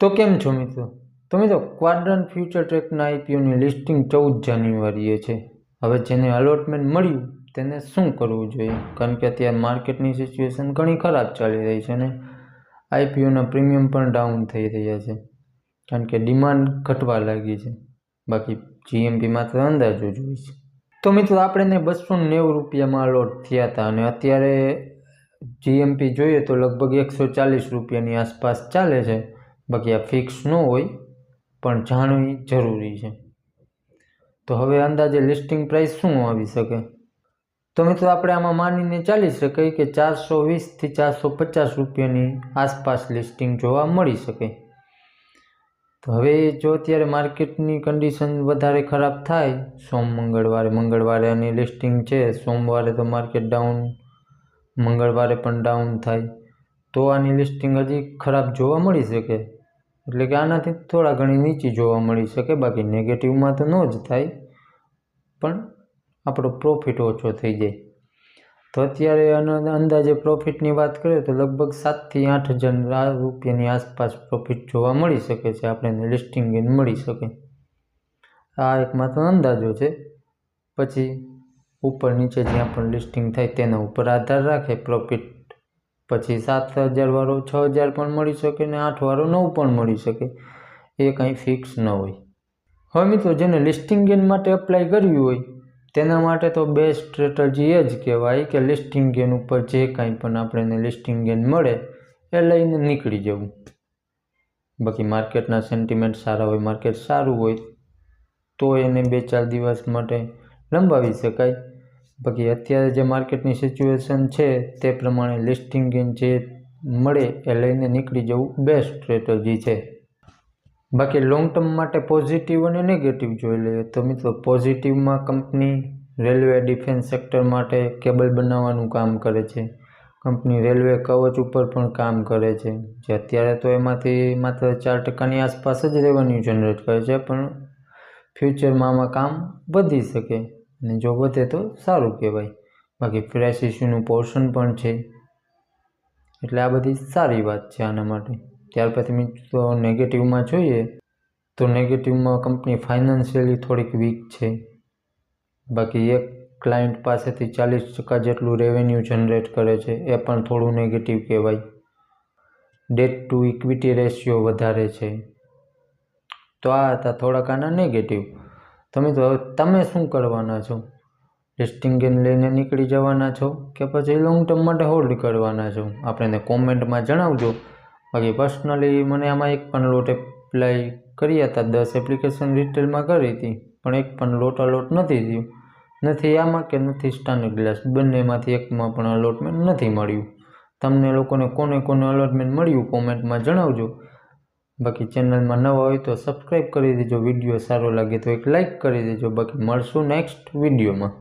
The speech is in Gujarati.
તો કેમ છો મિત્રો? તો મિત્રો ક્વાડ્રન ફ્યુચર ટ્રેકના આઈપીઓની લિસ્ટિંગ ચૌદ જાન્યુઆરીએ છે. હવે જેને અલોટમેન્ટ મળ્યું, તેને શું કરવું જોઈએ? કારણ કે અત્યારે માર્કેટની સિચ્યુએશન ઘણી ખરાબ ચાલી રહી છે અને આઈપીઓના પ્રીમિયમ પણ ડાઉન થઈ રહ્યા છે. કારણ કે ડિમાન્ડ ઘટવા લાગી છે. બાકી જીએમપી માત્ર અંદાજો જોઈ છે. તો મિત્રો આપણે બસો નેવું રૂપિયામાં અલોટ થયા હતા અને અત્યારે જીએમપી જોઈએ તો લગભગ એકસો ચાલીસ રૂપિયાની આસપાસ ચાલે છે. બાકી આ ફિક્સ ન હોય, પણ જાણવી જરૂરી છે. તો હવે અંદાજે લિસ્ટિંગ પ્રાઇસ શું આવી શકે? તો મિત્રો, આપણે આમાં માનીને ચાલી શકાય કે ચારસો વીસથી ચારસો પચાસ રૂપિયાની આસપાસ લિસ્ટિંગ જોવા મળી શકે. તો હવે જો અત્યારે માર્કેટની કન્ડિશન વધારે ખરાબ થાય, સોમ મંગળવારે મંગળવારે આની લિસ્ટિંગ છે, સોમવારે તો માર્કેટ ડાઉન મંગળવારે પણ ડાઉન થાય, તો આની લિસ્ટિંગ હજી ખરાબ જોવા મળી શકે. એટલે કે આનાથી થોડા ઘણી નીચી જોવા મળી શકે, બાકી નેગેટિવમાં તો ન જ થાય, પણ આપણો પ્રોફિટ ઓછો થઈ જાય. તો અત્યારે અંદાજે પ્રોફિટની વાત કરીએ તો લગભગ સાતથી આઠ હજાર રૂપિયાની આસપાસ પ્રોફિટ જોવા મળી શકે છે, આપણે લિસ્ટિંગ ગેન મળી શકે. આ એક માત્ર અંદાજો છે. પછી ઉપર નીચે જ્યાં પણ લિસ્ટિંગ થાય તેના ઉપર આધાર રાખે પ્રોફિટ પછી સાત હજારવાળો છ હજાર પણ મળી શકે ને આઠવાળો નવ પણ મળી શકે. એ કંઈ ફિક્સ ન હોય. હવે મિત્રો, જેને લિસ્ટિંગ ગેન માટે એપ્લાય કર્યું હોય, તેના માટે તો બેસ્ટ સ્ટ્રેટજી એ જ કહેવાય કે લિસ્ટિંગ ગેન ઉપર જે કાંઈ પણ આપણને લિસ્ટિંગ ગેન મળે, એ લઈને નીકળી જવું. બાકી માર્કેટના સેન્ટિમેન્ટ સારા હોય માર્કેટ સારું હોય, તો એને બે ચાર દિવસ માટે લંબાવી શકાય. બાકી અત્યારે જે માર્કેટની સિચ્યુએશન છે, તે પ્રમાણે લિસ્ટિંગ જે મળે એ લઈને નીકળી જવું બેસ્ટ સ્ટ્રેટજી છે. બાકી લોંગ ટર્મ માટે પોઝિટિવ અને નેગેટિવ જોઈ લઈએ તો મિત્રો પોઝિટિવમાં કંપની રેલવે ડિફેન્સ સેક્ટર માટે કેબલ બનાવવાનું કામ કરે છે. કંપની રેલવે કવચ ઉપર પણ કામ કરે છે. જે અત્યારે તો એમાંથી માત્ર ચાર ટકાની આસપાસ જ રેવન્યુ જનરેટ કરે છે, પણ ફ્યુચરમાં આમાં કામ વધી શકે. અને જો વધે તો સારું કહેવાય. બાકી ફ્રેશ ઇસ્યુનું પોર્શન પણ છે. એટલે આ બધી સારી વાત છે આના માટે. ત્યાર પછી મિત્રો નેગેટિવમાં જોઈએ, તો નેગેટિવમાં કંપની ફાઇનાન્શિયલી થોડીક વીક છે. બાકી એક ક્લાયન્ટ પાસેથી ચાલીસ ટકા જેટલું રેવન્યુ જનરેટ કરે છે, એ પણ થોડું નેગેટિવ કહેવાય. ડેટ ટુ ઇક્વિટી રેશિયો વધારે છે. તો આ હતા થોડાક આના નેગેટિવ તો હવે તમે શું કરવાના છો? લિસ્ટિંગ ગેન લઈને નીકળી જવાના છો કે પછી લોંગ ટર્મ માટે હોલ્ડ કરવાના છો? આપણે કોમેન્ટમાં જણાવજો. બાકી પર્સનલી મને આમાં એક પણ લોટ એપ્લાય કર્યા હતા, દસ એપ્લિકેશન રિટેલમાં કરી હતી, પણ એક પણ લોટ અલોટ નથી થયું. નથી આમાં કે નથી સ્ટાન્ડર્ડ ગ્લાસ બંનેમાંથી એકમાં પણ અલોટમેન્ટ નથી મળ્યું. તમને લોકોને કોને કોને અલોટમેન્ટ મળ્યું? કોમેન્ટમાં જણાવજો. બાકી ચેનલમાં નવા હોય તો સબસ્ક્રાઈબ કરી દેજો વીડિયો સારો લાગે તો એક લાઇક કરી દેજો. બાકી મળશું નેક્સ્ટ વિડીયોમાં